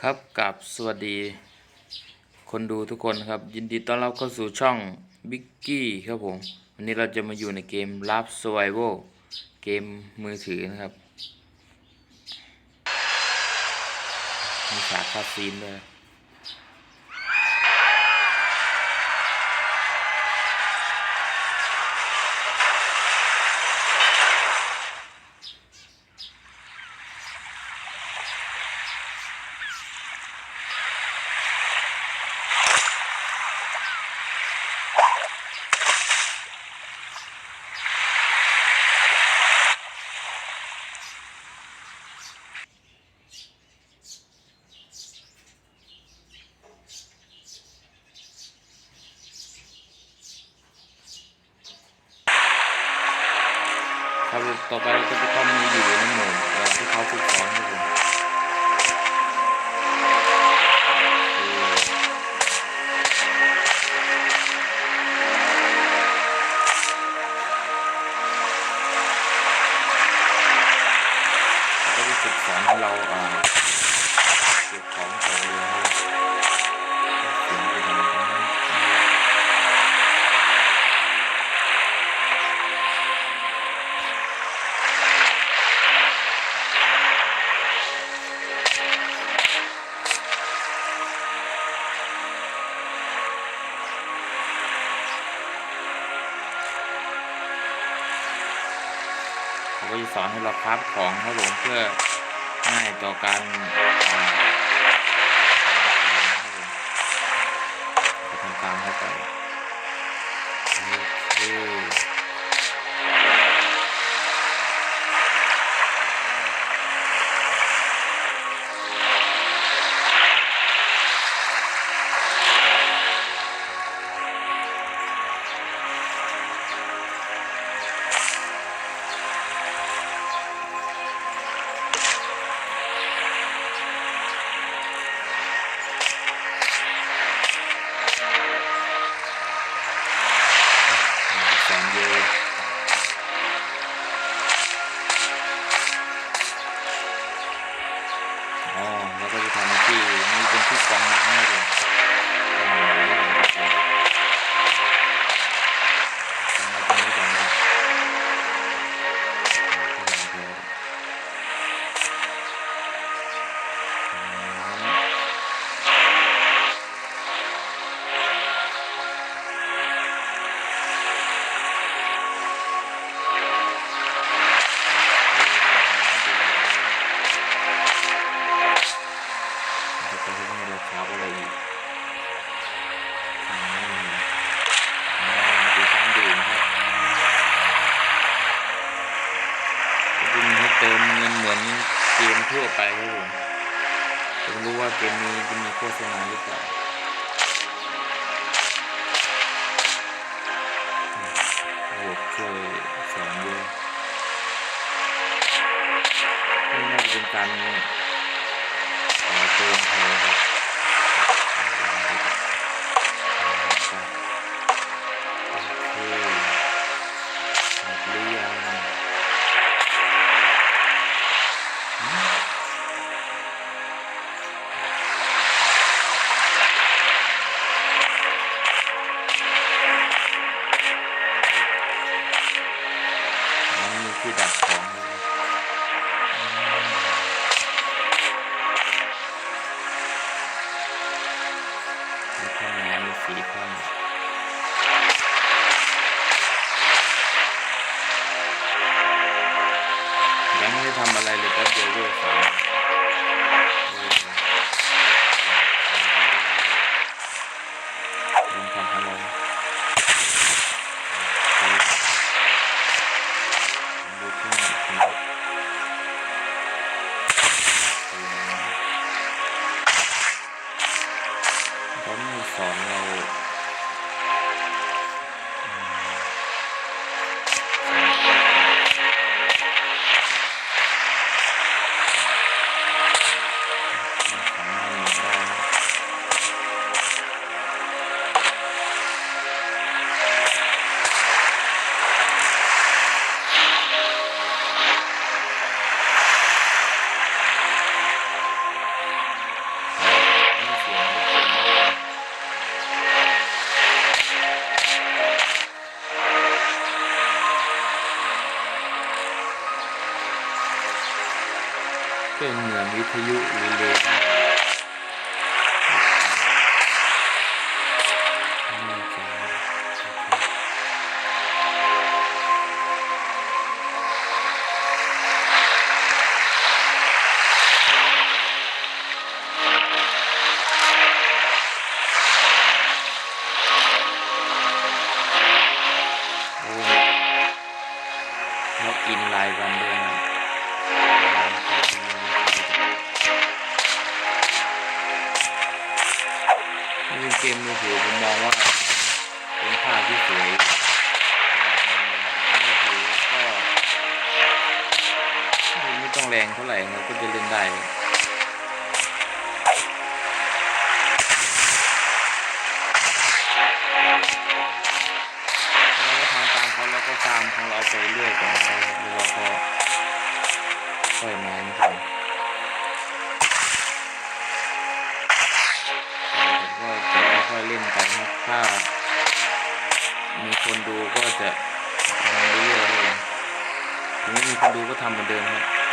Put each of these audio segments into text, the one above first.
ครับกับสวัสดี คนดูทุกคนครับ ยินดีต้อนรับเข้าสู่ช่องบิ๊กกี้ครับผม วันนี้เราจะมาอยู่ในเกมลับ Survival เกมมือถือนะครับ มีฉากคาซีนด้วย สอนให้เราพับของครับผมเพื่อง่ายต่อการ Amen. การต่อเติมแพครับที่ดัดแปล วิท แรงเท่าไหร่ครับก็จะเล่นได้เลยเราก็ทำตามเขาแล้วก็ฟาร์มของเราไปเรื่อยก่อนแล้วเราก็ค่อยมาครับก็จะค่อยๆเล่นไปครับถ้ามีคนดูก็จะทำเรื่อยๆครับผมถึงไม่มีคนดูก็ทำเหมือนเดิมครับ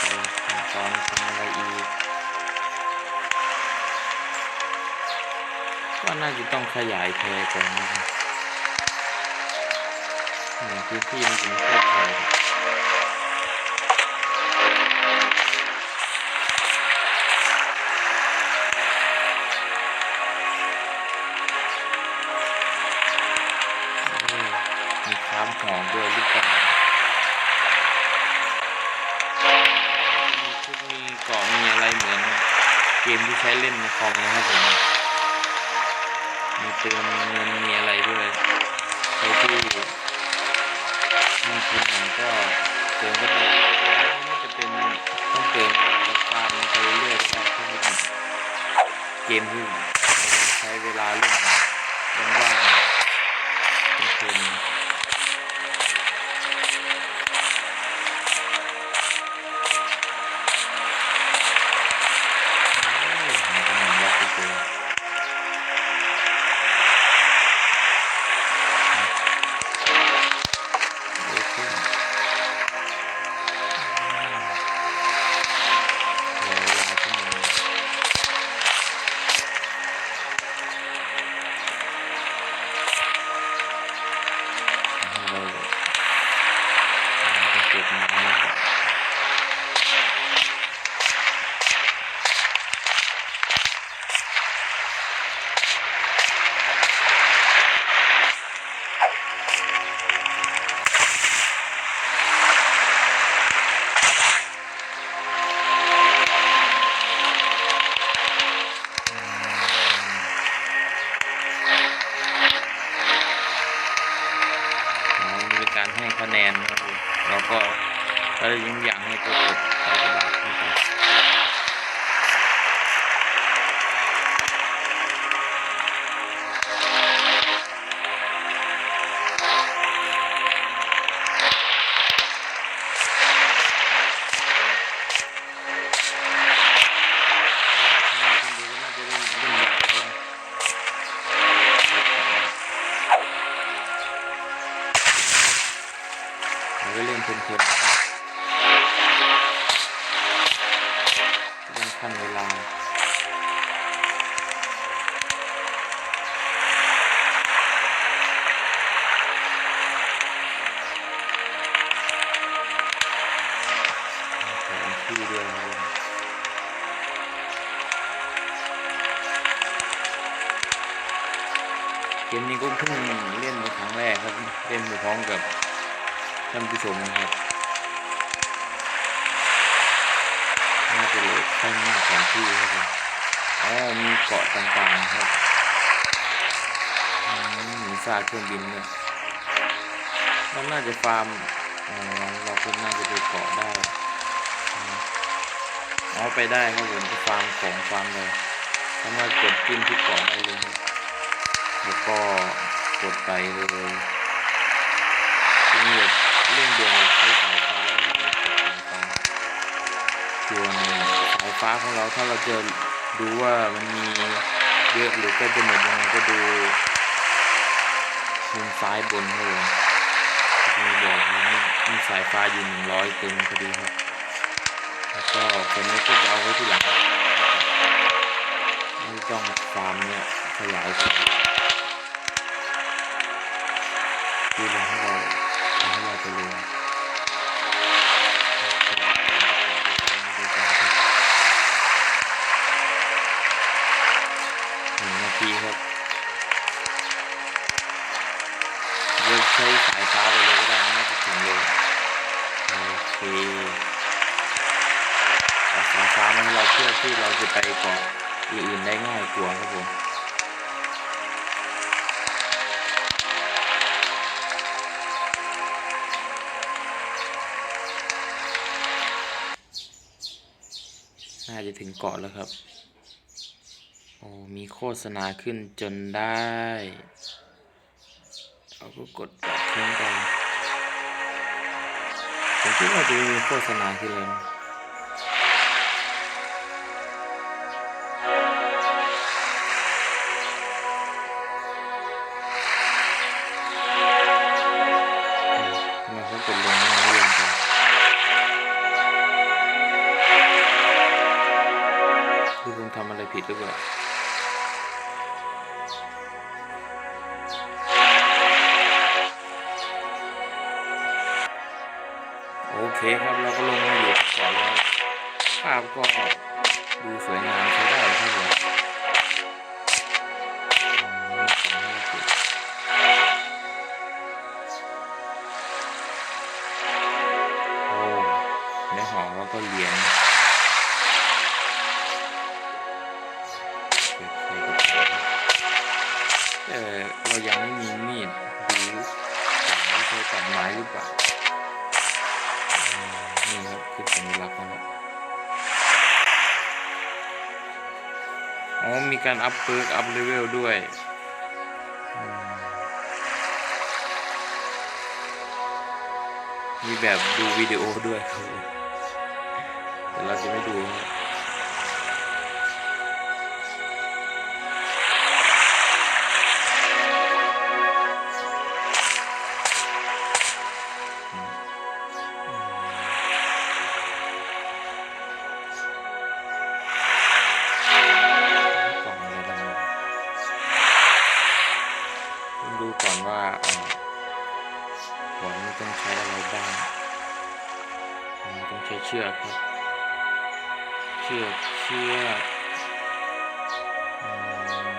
โอนตอนทำอะไรอีกว่าน่าจะต้องขยายแพรก่อนนะครับหมือนพื้นที่มันจะไม่ค่แพอ มที่ใช้เล่นในคอมนะครับผมมีเติมเงินมีอะไรด้วยใครที่มีทุนหน่อยก็เติมก็ได้ไม่จะเป็นต้องเติมแล้วฟาร์มไปเรื่อยๆก็ได้ถ้าเป็นเกมที่ใช้เวลาเล่นว่าง คะแนนนะครับผมแล้วก็ถ้ยิ่งอยางให้ตัวกด ก็เรื่อมเพลินเริ่มขั้นเวลาที่เดียวเลยเกมนี้ก็เพิ่งเล่นมาครั้งแรกครับ เล่นไปพร้อมกับ ท่านผู้ชมนะครับน่าจะเลือข้างหน้าของที่ครับผมอ๋อมีเกาะต่างๆครับอืมมีซากเครื่องบินเนี่ยเราน่าจะฟาร์มอ๋อเราก็น่าจะไปเกาะได้อ๋อไปได้ครับผมไปฟาร์มของฟาร์มเลยสามารถกดจิ้มที่เกาะได้เลยแล้วก็กดไปเลยทีนี้แบบ เรื่องเดียวใช้สายฟ้าแล้วก็กดสายฟ้าส่วนสายฟ้าของเราถ้าเราจะดูว่ามันมีเยอะหรือกล้จะหมดยังไงก็ดูมุมซ้ายบนครับผมมีบอกว่ามีมีสายฟ้าอยู่หนึ่งร้อยเต็มพอดีครับ แล้วก็คนนี้ก็จะเอาไว้ที่หลังไม่ต้องฟาร์มเนี่ยขยาย จะถึงเกาะแล้วครับ โอ้ มีโฆษณาขึ้นจนได้เราก็กดตัดทิ้งไปผมคิดว่าจะมีโฆษณาขึ้นเลย อ๋อมีการอัพเพิร์กอัพเลเวลด้วยมีแบบดูวิดีโอด้วยครับแต่เราจะไม่ดู เชือกครับ เชือกเชือกอืม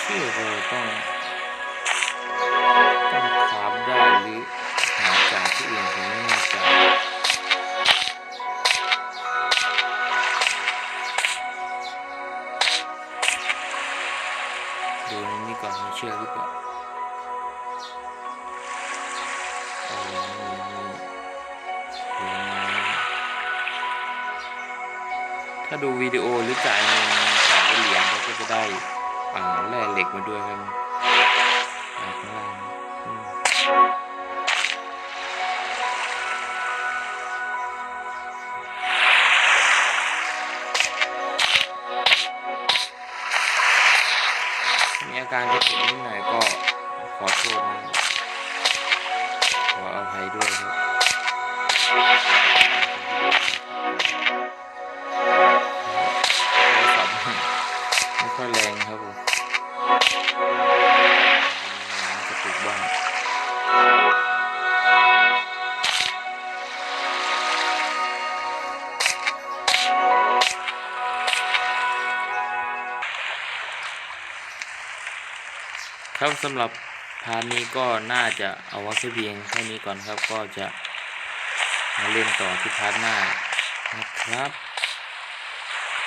เชือกเราต้องต้องคราฟได้หรือหาจากที่อื่นผมไม่แน่ใจ เชือกหรือเปล่าอ้นี่นี่เห็นไหมถ้าดูวิดีโอหรือจ่ายเงินจ่ายเหรียญเราก็จะได้อ่าแร่เหล็กมาด้วยครับอ่าข้างล่าง ค่อยแรงครับผมกระตุกบครับสำหรับพาร์ทนี้ก็น่าจะเอาวัคซีเพียงแค่นี้ก่อนครับก็จะมาเล่นต่อที่พาร์ทหน้านะครับ